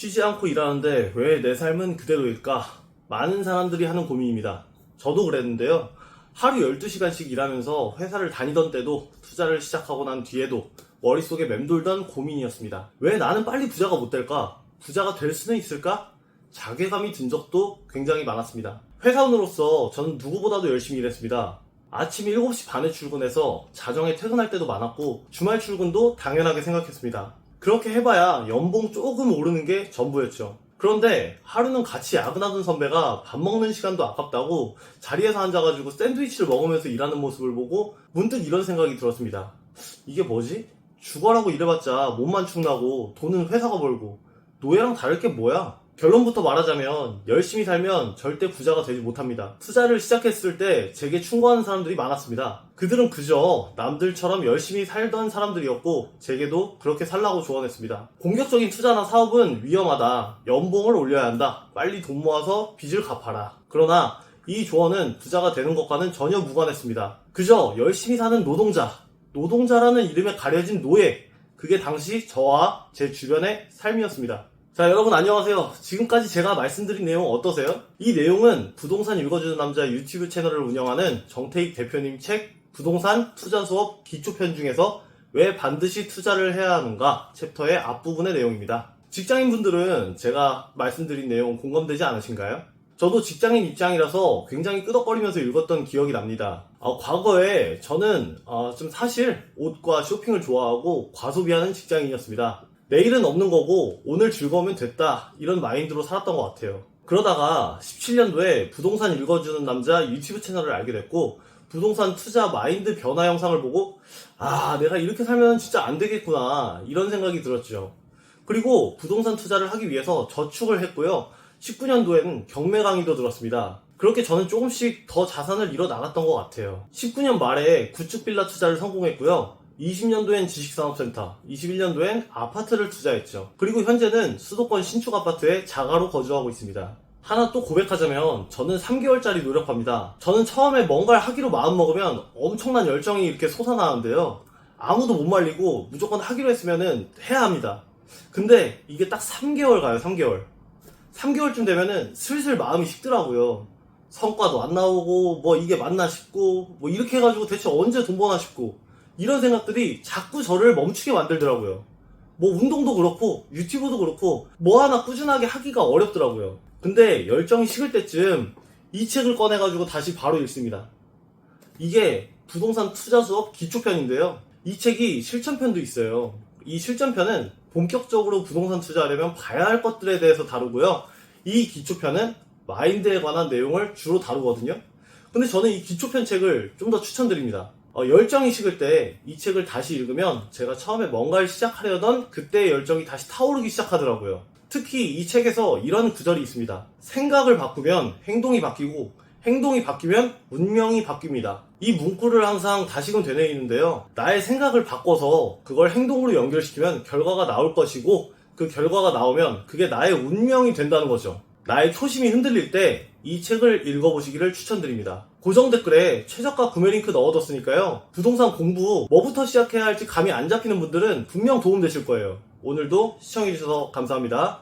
쉬지 않고 일하는데 왜 내 삶은 그대로일까? 많은 사람들이 하는 고민입니다. 저도 그랬는데요. 하루 12시간씩 일하면서 회사를 다니던 때도 투자를 시작하고 난 뒤에도 머릿속에 맴돌던 고민이었습니다. 왜 나는 빨리 부자가 못 될까? 부자가 될 수는 있을까? 자괴감이 든 적도 굉장히 많았습니다. 회사원으로서 저는 누구보다도 열심히 일했습니다. 아침 7시 반에 출근해서 자정에 퇴근할 때도 많았고 주말 출근도 당연하게 생각했습니다. 그렇게 해봐야 연봉 조금 오르는 게 전부였죠. 그런데 하루는 같이 야근하던 선배가 밥 먹는 시간도 아깝다고 자리에서 앉아가지고 샌드위치를 먹으면서 일하는 모습을 보고 문득 이런 생각이 들었습니다. 이게 뭐지? 죽어라고 일해봤자 몸만 축나고 돈은 회사가 벌고 노예랑 다를 게 뭐야? 결론부터 말하자면 열심히 살면 절대 부자가 되지 못합니다. 투자를 시작했을 때 제게 충고하는 사람들이 많았습니다. 그들은 그저 남들처럼 열심히 살던 사람들이었고 제게도 그렇게 살라고 조언했습니다. 공격적인 투자나 사업은 위험하다. 연봉을 올려야 한다. 빨리 돈 모아서 빚을 갚아라. 그러나 이 조언은 부자가 되는 것과는 전혀 무관했습니다. 그저 열심히 사는 노동자, 노동자라는 이름에 가려진 노예, 그게 당시 저와 제 주변의 삶이었습니다. 자, 여러분 안녕하세요. 지금까지 제가 말씀드린 내용 어떠세요? 이 내용은 부동산 읽어주는 남자 유튜브 채널을 운영하는 정태익 대표님 책 부동산 투자 수업 기초편 중에서 왜 반드시 투자를 해야 하는가 챕터의 앞부분의 내용입니다. 직장인분들은 제가 말씀드린 내용 공감되지 않으신가요? 저도 직장인 입장이라서 굉장히 끄덕거리면서 읽었던 기억이 납니다. 어, 과거에 저는 어, 좀 사실 옷과 쇼핑을 좋아하고 과소비하는 직장인이었습니다. 내일은 없는 거고 오늘 즐거우면 됐다 이런 마인드로 살았던 것 같아요. 그러다가 17년도에 부동산 읽어주는 남자 유튜브 채널을 알게 됐고 부동산 투자 마인드 변화 영상을 보고 아 내가 이렇게 살면 진짜 안 되겠구나 이런 생각이 들었죠. 그리고 부동산 투자를 하기 위해서 저축을 했고요. 19년도에는 경매 강의도 들었습니다. 그렇게 저는 조금씩 더 자산을 잃어 나갔던 것 같아요. 19년 말에 구축 빌라 투자를 성공했고요. 20년도엔 지식산업센터, 21년도엔 아파트를 투자했죠. 그리고 현재는 수도권 신축 아파트에 자가로 거주하고 있습니다. 하나 또 고백하자면 저는 3개월짜리 노력합니다. 저는 처음에 뭔가를 하기로 마음먹으면 엄청난 열정이 이렇게 솟아나는데요. 아무도 못 말리고 무조건 하기로 했으면 해야 합니다. 근데 이게 딱 3개월 가요, 3개월. 3개월쯤 되면은 슬슬 마음이 식더라고요. 성과도 안 나오고 뭐 이게 맞나 싶고 뭐 이렇게 해가지고 대체 언제 돈 버나 싶고 이런 생각들이 자꾸 저를 멈추게 만들더라고요. 뭐 운동도 그렇고 유튜브도 그렇고 뭐 하나 꾸준하게 하기가 어렵더라고요. 근데 열정이 식을 때쯤 이 책을 꺼내가지고 다시 바로 읽습니다. 이게 부동산 투자 수업 기초편인데요. 이 책이 실전편도 있어요. 이 실전편은 본격적으로 부동산 투자하려면 봐야 할 것들에 대해서 다루고요. 이 기초편은 마인드에 관한 내용을 주로 다루거든요. 근데 저는 이 기초편 책을 좀 더 추천드립니다. 어, 열정이 식을 때 이 책을 다시 읽으면 제가 처음에 뭔가를 시작하려던 그때의 열정이 다시 타오르기 시작하더라고요. 특히 이 책에서 이런 구절이 있습니다. 생각을 바꾸면 행동이 바뀌고 행동이 바뀌면 운명이 바뀝니다. 이 문구를 항상 다시금 되뇌이는데요. 나의 생각을 바꿔서 그걸 행동으로 연결시키면 결과가 나올 것이고 그 결과가 나오면 그게 나의 운명이 된다는 거죠. 나의 초심이 흔들릴 때 이 책을 읽어보시기를 추천드립니다. 고정 댓글에 최저가 구매 링크 넣어뒀으니까요. 부동산 공부 뭐부터 시작해야 할지 감이 안 잡히는 분들은 분명 도움 되실 거예요. 오늘도 시청해주셔서 감사합니다.